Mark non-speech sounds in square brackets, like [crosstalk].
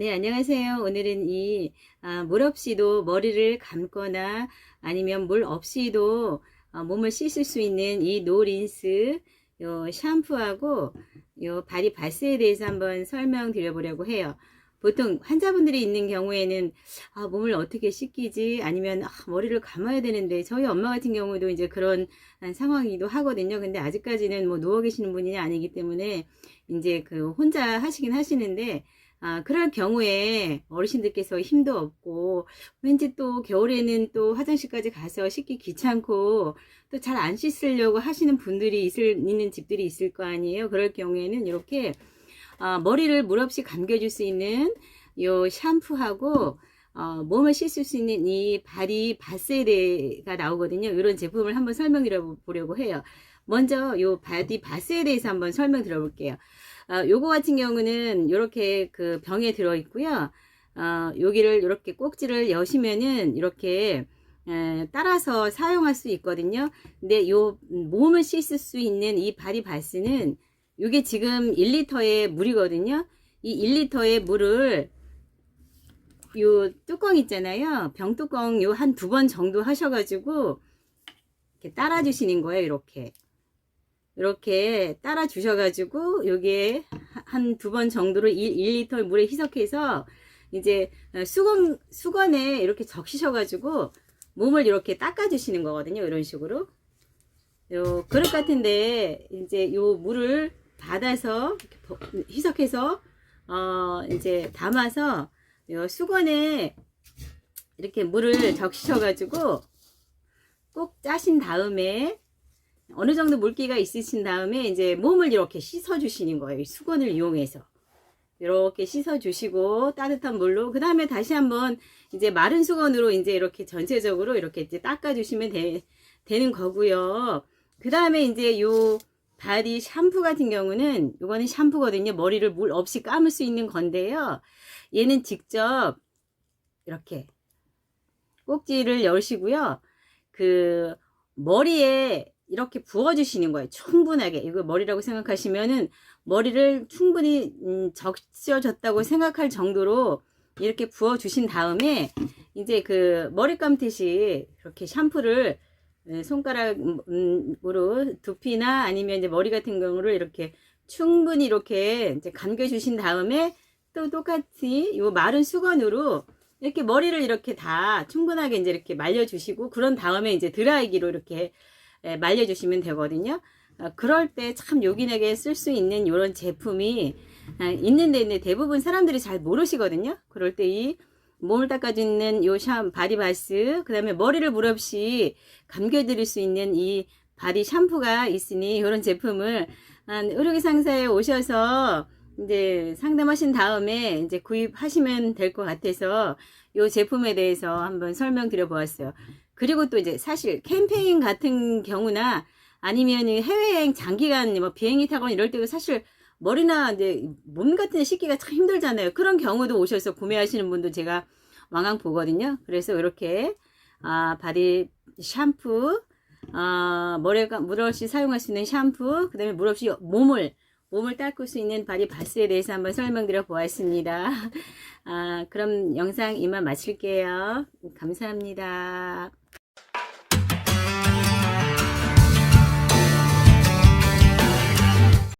네, 안녕하세요. 오늘은 이, 아, 물 없이도 머리를 감거나 아니면 물 없이도 어, 몸을 씻을 수 있는 이 노린스, 요 샴푸하고 요 바디 바스에 대해서 한번 설명드려보려고 해요. 보통 환자분들이 있는 경우에는 아, 몸을 어떻게 씻기지? 아니면 아, 머리를 감아야 되는데 저희 엄마 같은 경우도 이제 그런 상황이기도 하거든요. 근데 아직까지는 뭐 누워 계시는 분이 아니기 때문에 이제 그 혼자 하시긴 하시는데 아, 그럴 경우에 어르신들께서 힘도 없고, 왠지 또 겨울에는 또 화장실까지 가서 씻기 귀찮고, 또 잘 안 씻으려고 하시는 분들이 있을, 있는 집들이 있을 거 아니에요. 그럴 경우에는 이렇게, 아, 머리를 물 없이 감겨줄 수 있는 요 샴푸하고, 어, 몸을 씻을 수 있는 이 바디 바세레가 나오거든요. 이런 제품을 한번 설명드려 보려고 해요. 먼저 요 바디 바스에 대해서 한번 설명드려 볼게요. 어, 요거 같은 경우는 이렇게 그 병에 들어 있고요. 어, 여기를 이렇게 꼭지를 여시면은 이렇게 에, 따라서 사용할 수 있거든요. 근데 요 몸을 씻을 수 있는 이 바디 바스는 이게 지금 1리터의 물이거든요. 이 1리터의 물을 요 뚜껑 있잖아요. 병 뚜껑 요 한 두 번 정도 하셔가지고 이렇게 따라 주시는 거예요. 이렇게. 이렇게 따라 주셔가지고 여기에 한두 번 정도로 1, 1리터 물에 희석해서 이제 수건 수건에 이렇게 적시셔가지고 몸을 이렇게 닦아주시는 거거든요. 이런 식으로 요 그릇 같은데 이제 요 물을 받아서 희석해서 어 이제 담아서 요 수건에 이렇게 물을 적시셔가지고 꼭 짜신 다음에 어느 정도 물기가 있으신 다음에 이제 몸을 이렇게 씻어 주시는 거예요. 수건을 이용해서. 이렇게 씻어 주시고 따뜻한 물로 그 다음에 다시 한번 이제 마른 수건으로 이제 이렇게 전체적으로 이렇게 이제 닦아 주시면 되, 는 거고요. 그 다음에 이제 요 바디 샴푸 같은 경우는 요거는 샴푸거든요. 머리를 물 없이 감을 수 있는 건데요. 얘는 직접 이렇게 꼭지를 열시고요. 그 머리에 이렇게 부어주시는 거예요. 충분하게. 이거 머리라고 생각하시면은 머리를 충분히 음, 적셔졌다고 생각할 정도로 이렇게 부어주신 다음에 이제 그 머리 감듯이 이렇게 샴푸를 예, 손가락으로 두피나 아니면 이제 머리 같은 경우를 이렇게 충분히 이렇게 이제 감겨주신 다음에 또 똑같이 이 마른 수건으로 이렇게 머리를 이렇게 다 충분하게 이제 이렇게 말려주시고 그런 다음에 이제 드라이기로 이렇게 예, 말려주시면 되거든요. 어, 그럴 때 참 요긴하게 쓸 수 있는 이런 제품이 아, 있는데 대부분 사람들이 잘 모르시거든요. 그럴 때 이 몸을 닦아주는 요 샴, 바디바스, 그 다음에 머리를 물 없이 감겨드릴 수 있는 이 바디 샴푸가 있으니 이런 제품을 의료기 상사에 오셔서 이제 상담하신 다음에 이제 구입하시면 될 것 같아서 이 제품에 대해서 한번 설명드려 보았어요. 그리고 또 이제 사실 캠페인 같은 경우나 아니면 해외여행 장기간 뭐 비행기 타거나 이럴 때도 사실 머리나 이제 몸 같은 데 씻기가 참 힘들잖아요. 그런 경우도 오셔서 구매하시는 분도 제가 왕왕 보거든요. 그래서 이렇게 아, 바디 샴푸, 아, 머리가 물 없이 사용할 수 있는 샴푸, 그 다음에 물 없이 몸을 몸을 닦을 수 있는 바디 바스에 대해서 한번 설명드려 보았습니다. [laughs] 아, 그럼 영상 이만 마칠게요. 감사합니다.